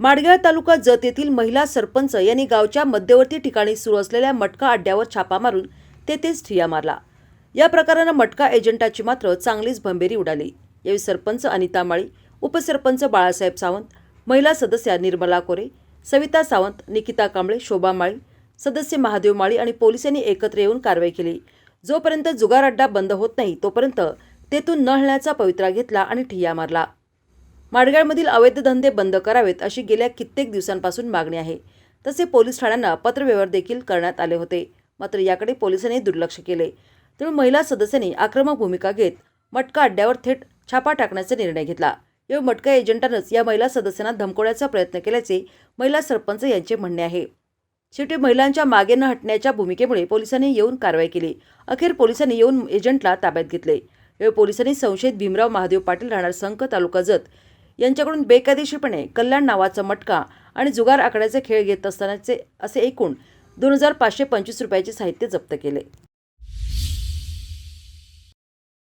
माडगाव तालुका जत येथील महिला सरपंच यांनी गावच्या मध्यवर्ती ठिकाणी सुरू असलेल्या मटका अड्ड्यावर छापा मारून तेथेच ठिया मारला. या प्रकारानं मटका एजंटाची मात्र चांगलीच भंबेरी उडाली. यावेळी सरपंच अनिता माळी उपसरपंच बाळासाहेब सावंत महिला सदस्या निर्मला कोरे सविता सावंत निकिता कांबळे शोभा माळी सदस्य महादेव माळी आणि पोलिसांनी एकत्र येऊन कारवाई केली. जोपर्यंत जुगार अड्डा बंद होत नाही तोपर्यंत तेथून न हलण्याचा पवित्रा घेतला आणि ठिया मारला. माडगाळमधील अवैध धंदे बंद करावेत अशी गेल्या कित्येक दिवसांपासून मागणी आहे. तसे पोलीस ठाण्यांना पत्रव्यवहार देखील करण्यात आले होते. मात्र याकडे पोलिसांनी दुर्लक्ष केले. त्यामुळे महिला सदस्यांनी आक्रमक भूमिका घेत मटका अड्ड्यावर थेट छापा टाकण्याचा निर्णय घेतला. यावेळी मटका एजंटानंच या महिला सदस्यांना धमकवण्याचा प्रयत्न केल्याचे महिला सरपंच यांचे म्हणणे आहे. शेवटी महिलांच्या मागे न हटण्याच्या भूमिकेमुळे पोलिसांनी येऊन कारवाई केली. अखेर पोलिसांनी येऊन एजंटला ताब्यात घेतले. यावेळी पोलिसांनी संशयित भीमराव महादेव पाटील राहणार संक तालुका जत यांच्याकडून बेकायदेशीरपणे कल्याण नावाचा मटका आणि जुगार आकड्याचे खेळ घेत असतानाचे असे एकूण दोन हजार पाचशे पंचवीस रुपयाचे साहित्य जप्त केले.